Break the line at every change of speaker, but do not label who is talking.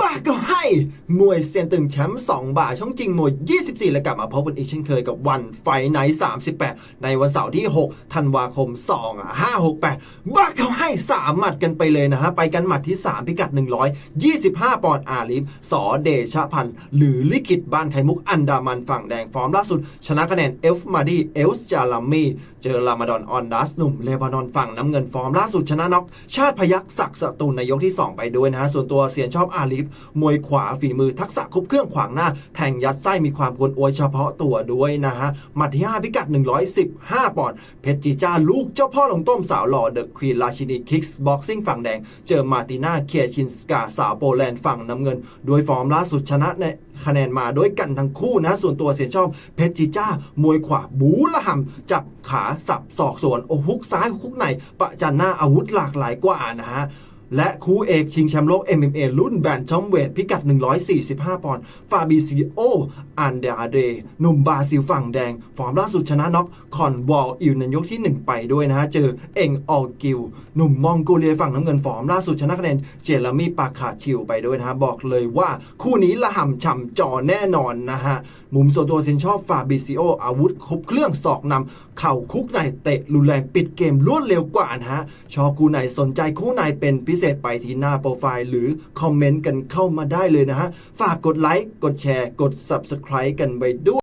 บ้าก็ให้ มวยเซียนตึงแชมป์2บาทช่องจริงมวย 24 และกลับมาพบกันอีกเช่นเคยกับวันไฟไนท์38 ในวันเสาร์ที่ 6 ธันวาคม 2568บ้าเขาให้ 3 หมัดกันไปเลยนะฮะ ไปกันหมัดที่ 3 พิกัด 125 ปอนด์อาลิฟสอเดชพันธ์ หรือลิขิตบ้านไข่มุกอันดามันฝั่งแดงฟอร์มล่าสุด ชนะคะแนนเอฟมาดีเอลส์จาลามีเจอรามาดอนออนดัสหนุ่มเลบานอนฝั่งน้ำเงินฟอร์มล่าสุดชนะน็อกชาติพยักษ์ศักดิ์สตูลในยกที่ 2 ไปด้วยนะฮะส่วนตัวเสียนชอบอาลิฟมวยขวาฝีมือทักษะครบเครื่องขวางหน้า แทงยัดไส้มีความกวนอวยเฉพาะตัวด้วยนะฮะหมัดที่5พิกัด 115 ปอนด์เพชรจีจ้าลูกเจ้าพ่อลงต้มสาวหล่อเดอะควีนราชินีคิกส์บ็อกซิ่งฝั่งแดง เจอมาติน่าเคียชินสกาสาวโปแลนด์ฝั่งน้ำเงิน โดยฟอร์มล่าสุดชนะในคะแนนมาด้วยกันทั้งคู่นะ ส่วนตัวเสียชอบ เพชรจีจ้า มวยขวาบูละหำจับขาสับศอกสวนโอ้ฮุกซ้ายฮุกในประจันหน้าอาวุธหลากหลายกว่านะฮะ และคู่เอกชิงแชมป์โลก MMA รุ่นแบนช่อมเวทพิกัด 145 ปอนด์ ฟาบิซิโอ อันเดอาเดหนุ่มบราซิลฝั่งแดง ฟอร์มล่าสุดชนะน็อกคอนวอลอิวในยกที่ 1 ไปด้วยนะฮะ เจอเอ็งออกิว หนุ่มมองโกเลียฝั่งน้ำเงินฟอร์มล่าสุดชนะคะแนนเจเรมีปาคาชิวไปด้วยนะฮะ บอกเลยว่าคู่นี้ละห่ำฉ่ำจอแน่นอนนะฮะ มุมส่วนตัวเซนชอบฟาบิซิโออาวุธครบเครื่องศอกนำเข่าคุกในเตะรุนแรงปิดเกมรวดเร็วกว่านะฮะชอคู่ไหนสนใจคู่ไหนเป็นพิเศษไปที่หน้าโปรไฟล์หรือคอมเมนต์กันเข้ามาได้เลยนะฮะ ฝากกดไลค์ กดแชร์ กด Subscribe กันไปด้วย